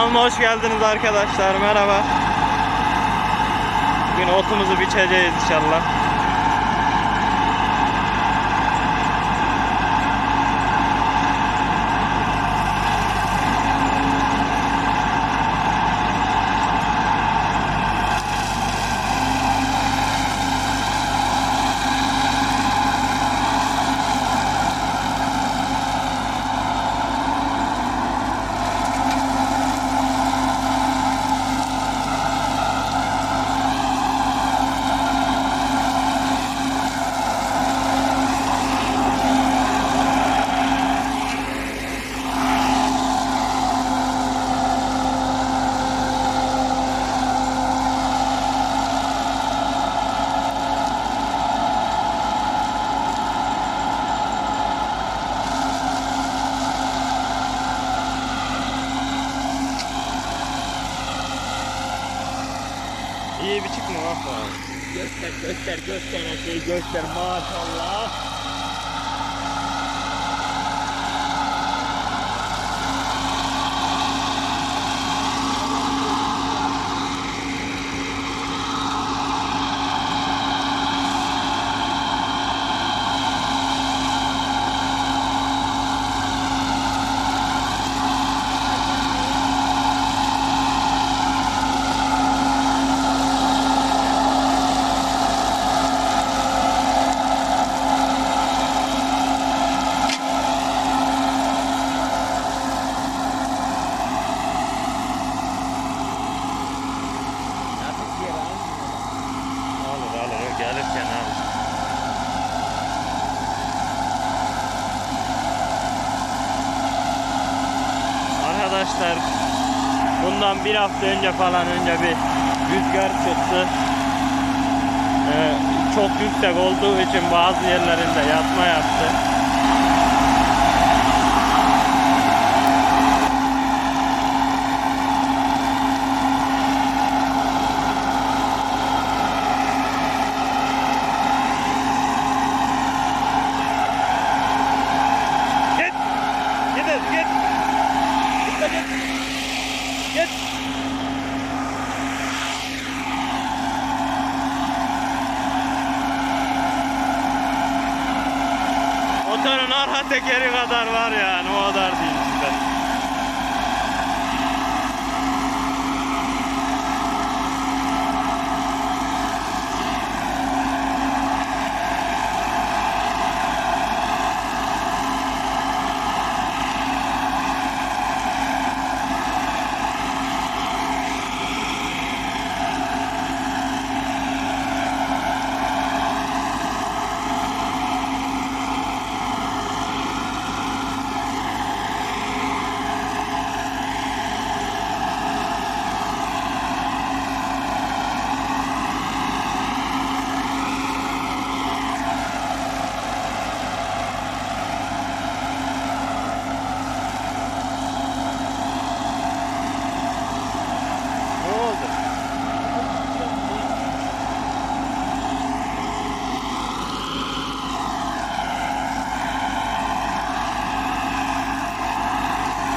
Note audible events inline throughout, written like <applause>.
Kanalıma hoş geldiniz arkadaşlar. Merhaba. Bugün otumuzu biçeceğiz inşallah. Abi. Göster göster göster her şeyi göster maşallah. Bundan bir hafta önce falan önce bir rüzgar çıktı. Ee, çok yüksek olduğu için bazı yerlerinde yatma yaptı. Git! Git hadi, git! Git hadi, git! Git! Motorun arka tekeri kadar var yani o kadar değil işte. Ne oldu?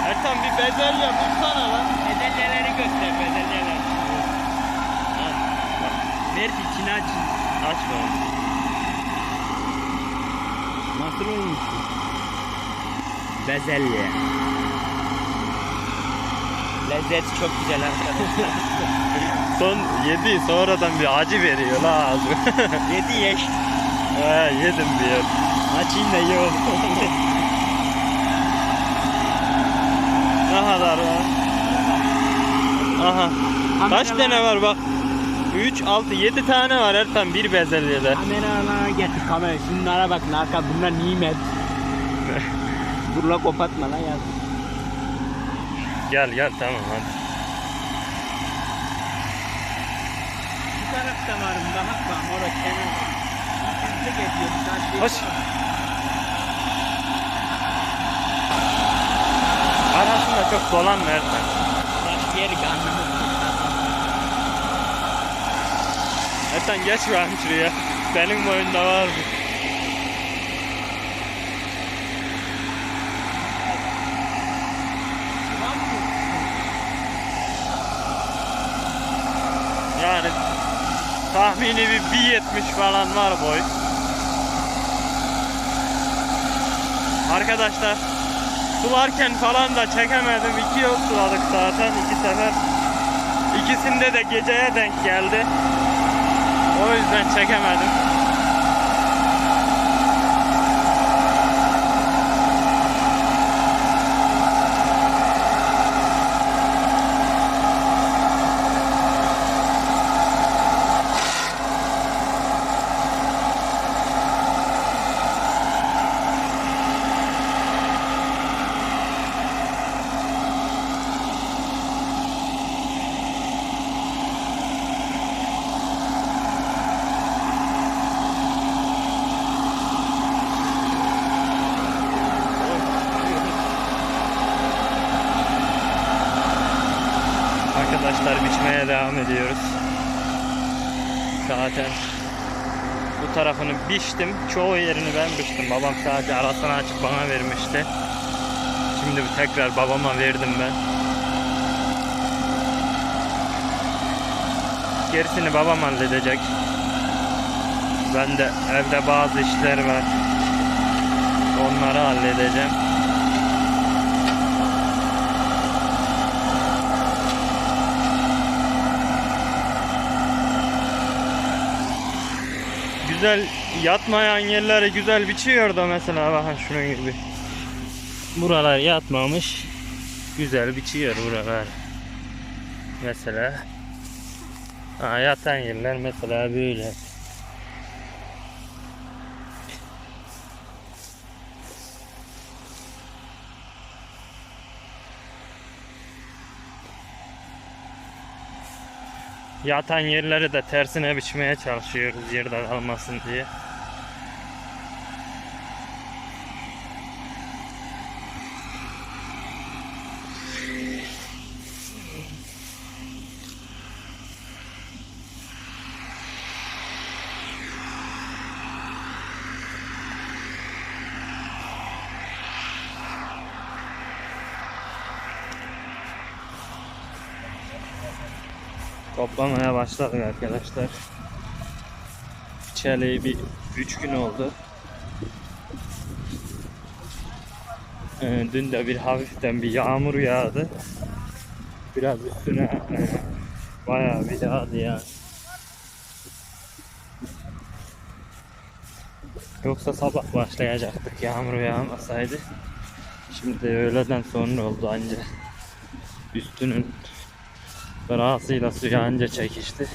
Ertan bir bezelye bulsana lan. Bedelyeleri göster bedelyeler. Al, bak, Ver içini aç. aç bakalım. Nasıl olmuş? Bezelye. Lezzet çok güzel arkadaşlar. <laughs> Son yedi sonradan bir acı veriyor la ağzı. Yedi yeş. <laughs> He yedim bir yer. Açayım da ye oğlum. <laughs> Ne kadar var? Aha. Kaç tane var bak. 3, 6, 7 tane var Ertan bir bezelyede. Kamerana getir kamera. Şunlara bak arka bunlar nimet. <laughs> Dur la kopatma la yaz. Gel gel tamam hadi. Bu tarafta varım bak bak orada kenar. Saat Hoş. da çok dolan verdi. Başka yeri anlamadım. Ertan geç var şuraya. Benim boyunda var mı? Yani tahmini bir 1.70 falan var boy. Arkadaşlar sularken falan da çekemedim. İki yıl suladık zaten iki sefer. İkisinde de geceye denk geldi. O yüzden çekemedim. Arkadaşlar biçmeye devam ediyoruz. Zaten bu tarafını biçtim. Çoğu yerini ben biçtim. Babam sadece arasını açıp bana vermişti. Şimdi tekrar babama verdim ben. Gerisini babam halledecek. Ben de evde bazı işler var. Onları halledeceğim. Güzel yatmayan yerleri güzel biçiyor da mesela bakın şunun gibi. Buralar yatmamış. Güzel biçiyor buralar. Mesela ha, yatan yerler mesela böyle. Yatan yerleri de tersine biçmeye çalışıyoruz yerde kalmasın diye. Toplamaya başladık arkadaşlar. Çeleği bir 3 gün oldu. Ee, dün de bir hafiften bir yağmur yağdı. Biraz üstüne e, bayağı bir yağdı ya. Yoksa sabah başlayacaktık yağmur yağmasaydı. Şimdi öğleden sonra oldu anca. Üstünün Brasıyla suya anca çekişti.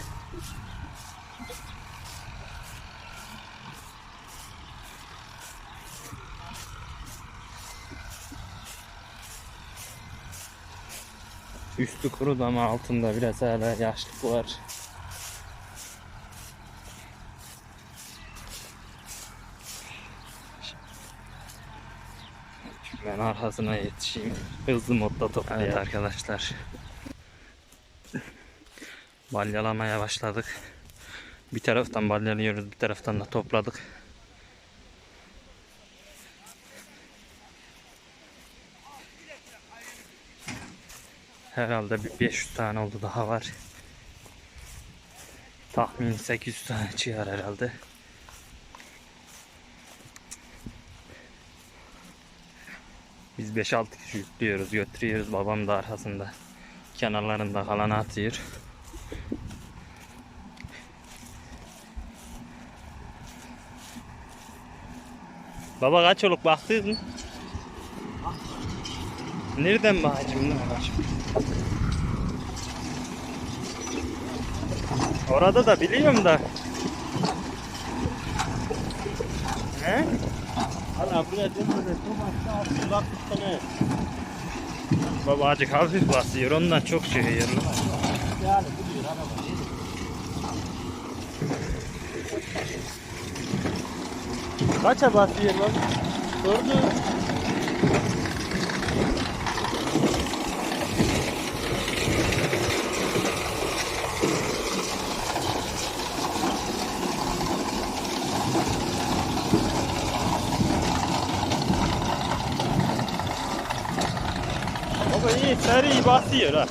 Üstü kuru ama altında biraz hala yaşlık var. Ben arkasına yetişeyim. Hızlı modda toplayalım. Evet arkadaşlar. Balyalamaya başladık. Bir taraftan balyalıyoruz, bir taraftan da topladık. Herhalde bir 500 tane oldu daha var. Tahmin 800 tane çıkar herhalde. Biz 5-6 kişi yüklüyoruz, götürüyoruz. Babam da arkasında kenarlarında kalan atıyor. Baba kaç oluk baktınız mı? Nereden bakacağım lan bacım? Orada da biliyorum da. He? Hala buraya dönmeden çok aşağı uzak tutsana. Baba acık hafif basıyor ondan çok şey yiyor. Yani buluyor araba. Kaça basıyor lan? Gördün. Baba iyi seri basıyor ha.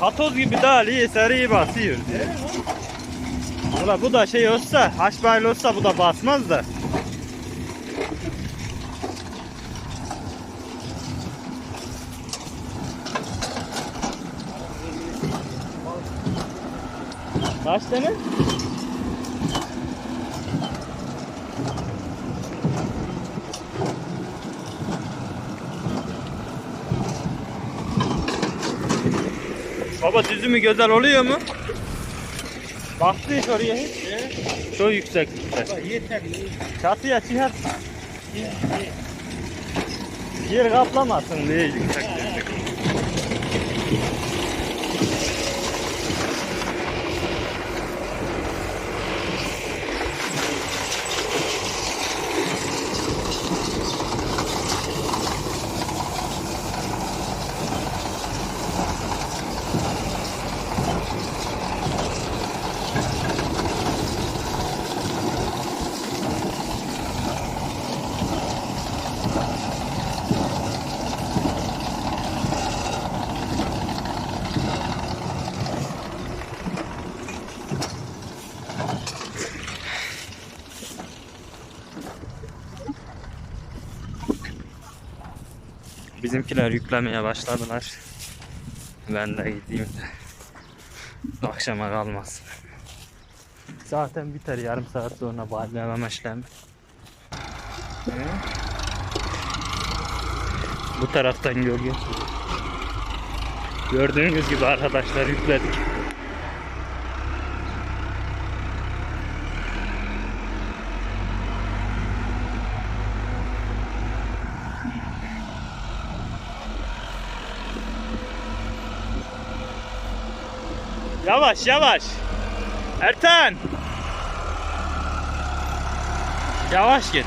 Katoz gibi daha iyi seri basıyor diye. Ula bu da şey olsa, haşbaylı olsa bu da basmaz da. Kaç tane? Baba düzümü güzel oluyor mu? Baktı hiç oraya hiç. Çok yükseklikte. Yeter. Çatıya çıkar. Yer kaplamasın diye yükseklikte. Bizimkiler yüklemeye başladılar. Ben de gideyim de akşama kalmasın. Zaten biter yarım saat sonra bağlayamam işlemi. Bu taraftan görüyor. Gördüğünüz gibi arkadaşlar yükledik. Yavaş yavaş. Ertan. Yavaş git.